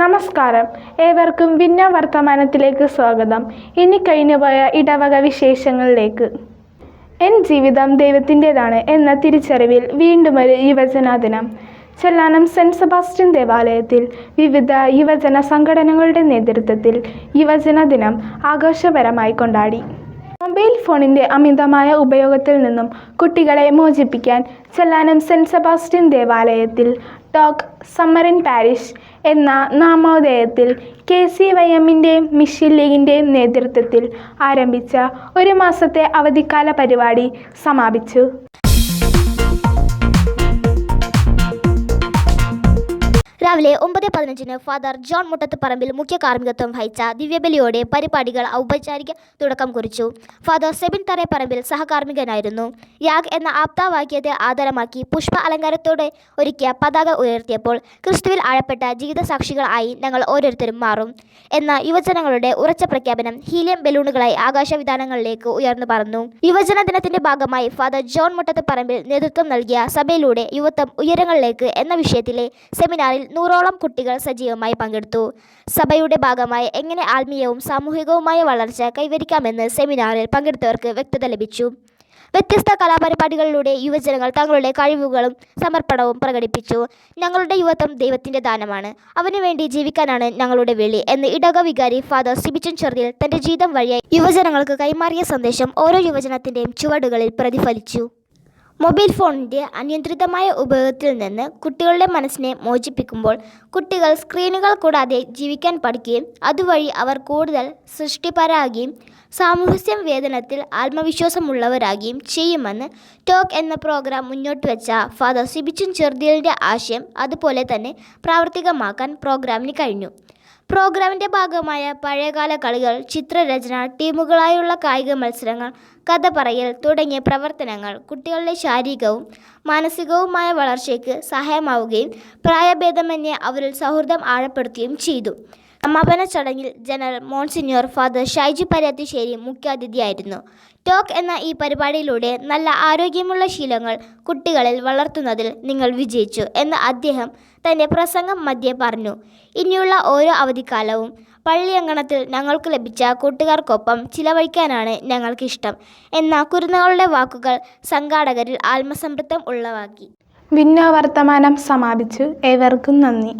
നമസ്കാരം. ഏവർക്കും വിന്ന വർത്തമാനത്തിലേക്ക് സ്വാഗതം. ഇനി കഴിഞ്ഞുപോയ ഇടവക വിശേഷങ്ങളിലേക്ക്. എൻ ജീവിതം ദൈവത്തിന്റെതാണ് എന്ന തിരിച്ചറിവിൽ വീണ്ടുമൊരു ഒരു ദിനം ചെല്ലാനം സെന്റ് സെബാസ്റ്റ്യൻ ദേവാലയത്തിൽ വിവിധ യുവജന സംഘടനകളുടെ നേതൃത്വത്തിൽ യുവജന ദിനം ആഘോഷപരമായി കൊണ്ടാടി. മൊബൈൽ ഫോണിന്റെ അമിതമായ ഉപയോഗത്തിൽ നിന്നും കുട്ടികളെ മോചിപ്പിക്കാൻ ചെല്ലാനം സെന്റ് സെബാസ്റ്റ്യൻ ദേവാലയത്തിൽ ടോക്ക് ഇൻ പാരിഷ് എന്ന നാമോദയത്തിൽ കെ സി വൈ എമ്മിന്റെ ലീഗിന്റെ നേതൃത്വത്തിൽ ആരംഭിച്ച ഒരു മാസത്തെ അവധിക്കാല പരിപാടി സമാപിച്ചു. രാവിലെ ഒമ്പത് പതിനഞ്ചിന് ഫാദർ ജോൺ മുട്ടത്ത് പറമ്പിൽ മുഖ്യ കാർമ്മികത്വം വഹിച്ച ദിവ്യബലിയോടെ പരിപാടികൾ ഔപചാരിക തുടക്കം കുറിച്ചു. ഫാദർ സെബിൻ തറേ പറമ്പിൽ സഹകാർമ്മികനായിരുന്നു. യാഗ് എന്ന ആപ്താവാക്യത്തെ ആധാരമാക്കി പുഷ്പ അലങ്കാരത്തോടെ ഒരുക്കിയ പതാക ഉയർത്തിയപ്പോൾ ക്രിസ്തുവിൽ ആഴപ്പെട്ട ജീവിതസാക്ഷികളായി ഞങ്ങൾ ഓരോരുത്തരും മാറും. എന്ന യുവജനങ്ങളുടെ ഉറച്ച പ്രഖ്യാപനം ഹീലിയം ബലൂണുകളായി ആകാശവിധാനങ്ങളിലേക്ക് ഉയർന്നു പറന്നു. യുവജന ദിനത്തിന്റെ ഭാഗമായി ഫാദർ ജോൺ മുട്ടത്ത് പറമ്പിൽ നേതൃത്വം നൽകിയ സഭയിലൂടെ യുവത്വം ഉയരങ്ങളിലേക്ക് എന്ന വിഷയത്തിലെ സെമിനാറിൽ നൂറോളം കുട്ടികൾ സജീവമായി പങ്കെടുത്തു. സഭയുടെ ഭാഗമായി എങ്ങനെ ആത്മീയവും സാമൂഹികവുമായ വളർച്ച കൈവരിക്കാമെന്ന് സെമിനാറിൽ പങ്കെടുത്തവർക്ക് വ്യക്തത ലഭിച്ചു. വ്യത്യസ്ത കലാപരിപാടികളിലൂടെ യുവജനങ്ങൾ തങ്ങളുടെ കഴിവുകളും സമർപ്പണവും പ്രകടിപ്പിച്ചു. ഞങ്ങളുടെ യുവത്വം ദൈവത്തിന്റെ ദാനമാണ്. അവനുവേണ്ടി ജീവിക്കാനാണ് ഞങ്ങളുടെ വിളി എന്ന് ഇടക വികാരി ഫാദർ സിബിച്ചൻ ചെറിയിൽ തന്റെ ജീവിതം വഴിയായി യുവജനങ്ങൾക്ക് കൈമാറിയ സന്ദേശം ഓരോ യുവജനത്തിന്റെയും ചുവടുകളിൽ പ്രതിഫലിച്ചു. മൊബൈൽ ഫോണിന്റെ അനിയന്ത്രിതമായ ഉപയോഗത്തിൽ നിന്ന് കുട്ടികളുടെ മനസ്സിനെ മോചിപ്പിക്കുമ്പോൾ കുട്ടികൾ സ്ക്രീനുകൾ കൂടാതെ ജീവിക്കാൻ പഠിക്കുകയും അതുവഴി അവർ കൂടുതൽ സൃഷ്ടിപരാകുകയും സാമൂഹ്യ വേതനത്തിൽ ആത്മവിശ്വാസമുള്ളവരാകുകയും ചെയ്യുമെന്ന് ടോക്ക് എന്ന പ്രോഗ്രാം മുന്നോട്ട് വെച്ച ഫാദർ സിബിച്ചൻ ചെറുതിലിന്റെ ആശയം അതുപോലെ തന്നെ പ്രാവർത്തികമാക്കാൻ പ്രോഗ്രാമിന് കഴിഞ്ഞു. പ്രോഗ്രാമിന്റെ ഭാഗമായ പഴയകാല കളികൾ ചിത്രരചന ടീമുകളായുള്ള കായിക മത്സരങ്ങൾ കഥ പറയൽ തുടങ്ങിയ പ്രവർത്തനങ്ങൾ കുട്ടികളുടെ ശാരീരികവും മാനസികവുമായ വളർച്ചയ്ക്ക് സഹായമാവുകയും പ്രായഭേദമന്യേ അവരിൽ സൗഹൃദം ആഴപ്പെടുത്തുകയും ചെയ്തു. സമാപന ചടങ്ങിൽ general monsignor father Shaiju Parathisseri മുഖ്യാതിഥിയായിരുന്നു. Talk എന്ന ഈ പരിപാടിയിലൂടെ നല്ല ആരോഗ്യമുള്ള ശീലങ്ങൾ കുട്ടികളിൽ വളർത്തുന്നതിൽ നിങ്ങൾ വിജയിച്ചു എന്ന് അദ്ദേഹം തന്റെ പ്രസംഗം മധ്യേ പറഞ്ഞു. ഇനിയുള്ള ഓരോ അവധിക്കാലവും പള്ളിയങ്കണത്തിൽ ഞങ്ങൾക്ക് ലഭിച്ച കൂട്ടുകാർക്കൊപ്പം ചിലവഴിക്കാനാണ് ഞങ്ങൾക്കിഷ്ടം എന്ന കുരുന്നുകളുടെ വാക്കുകൾ സംഘാടകരിൽ ആത്മസംതൃപ്തം ഉള്ളവാക്കി ഭിന്നവർത്തമാനം സമാപിച്ചു. ഏവർക്കും നന്ദി.